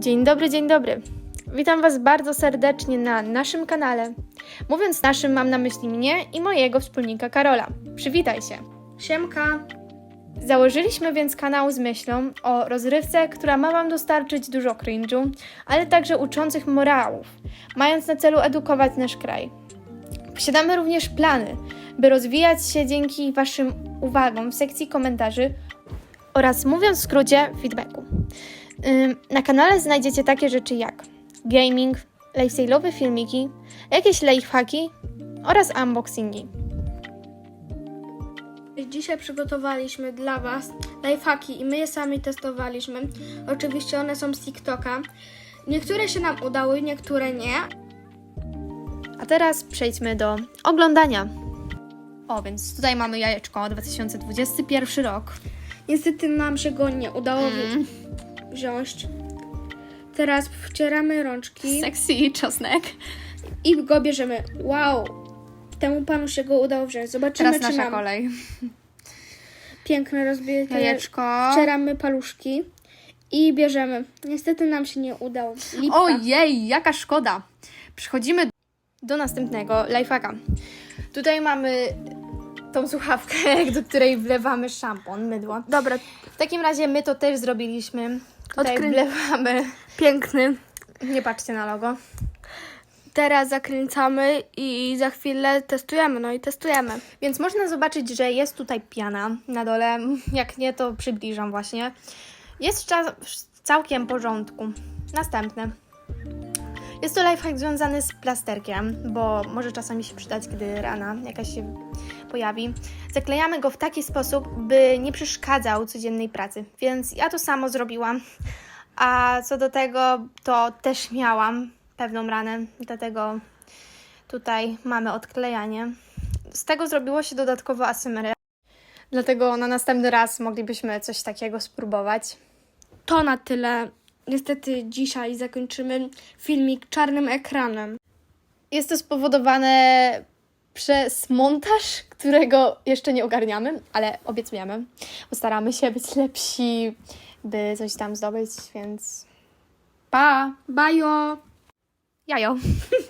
Dzień dobry, dzień dobry. Witam Was bardzo serdecznie na naszym kanale. Mówiąc naszym, mam na myśli mnie i mojego wspólnika Karola. Przywitaj się. Siemka. Założyliśmy więc kanał z myślą o rozrywce, która ma Wam dostarczyć dużo cringe'u, ale także uczących morałów, mając na celu edukować nasz kraj. Posiadamy również plany, by rozwijać się dzięki Waszym uwagom w sekcji komentarzy oraz, mówiąc w skrócie, feedbacku. Na kanale znajdziecie takie rzeczy jak gaming, lifestyle'owe filmiki, jakieś lifehacki oraz unboxingi. Dzisiaj przygotowaliśmy dla Was lifehacki i my je sami testowaliśmy. Oczywiście one są z TikToka. Niektóre się nam udały, niektóre nie. A teraz przejdźmy do oglądania. O, więc tutaj mamy jajeczko 2021 rok. Niestety nam się go nie udało Mm. Wziąć. Teraz wcieramy rączki Sexy czosnek. i go bierzemy. Wow! Temu panu się go udało wziąć. Zobaczymy, Teraz czy nasza nam kolej. piękne rozbite Jajeczko. Wcieramy paluszki i bierzemy. Niestety nam się nie udało. Lipka. Ojej, jaka szkoda. Przechodzimy do następnego lifehacka. Tutaj mamy tą słuchawkę, do której wlewamy szampon, mydło. Dobra, W takim razie my to też zrobiliśmy. Tutaj wlewamy. piękny. Nie patrzcie na logo. Teraz zakręcamy i za chwilę testujemy. No i testujemy. Więc można zobaczyć, że jest tutaj piana na dole. Jak nie, to przybliżam właśnie. Jest w całkiem porządku. Następny. Jest to lifehack związany z plasterkiem, bo może czasami się przydać, gdy rana jakaś się pojawi. Zaklejamy go w taki sposób, by nie przeszkadzał codziennej pracy. Więc ja to samo zrobiłam. A co do tego, to też miałam pewną ranę, dlatego tutaj mamy odklejanie. Z tego zrobiło się dodatkowo asymeria. Dlatego na następny raz moglibyśmy coś takiego spróbować. To na tyle. Niestety dzisiaj zakończymy filmik czarnym ekranem. Jest to spowodowane przez montaż, którego jeszcze nie ogarniamy, ale obiecujemy. Postaramy się być lepsi, by coś tam zdobyć, więc pa! Bajo! Jajo!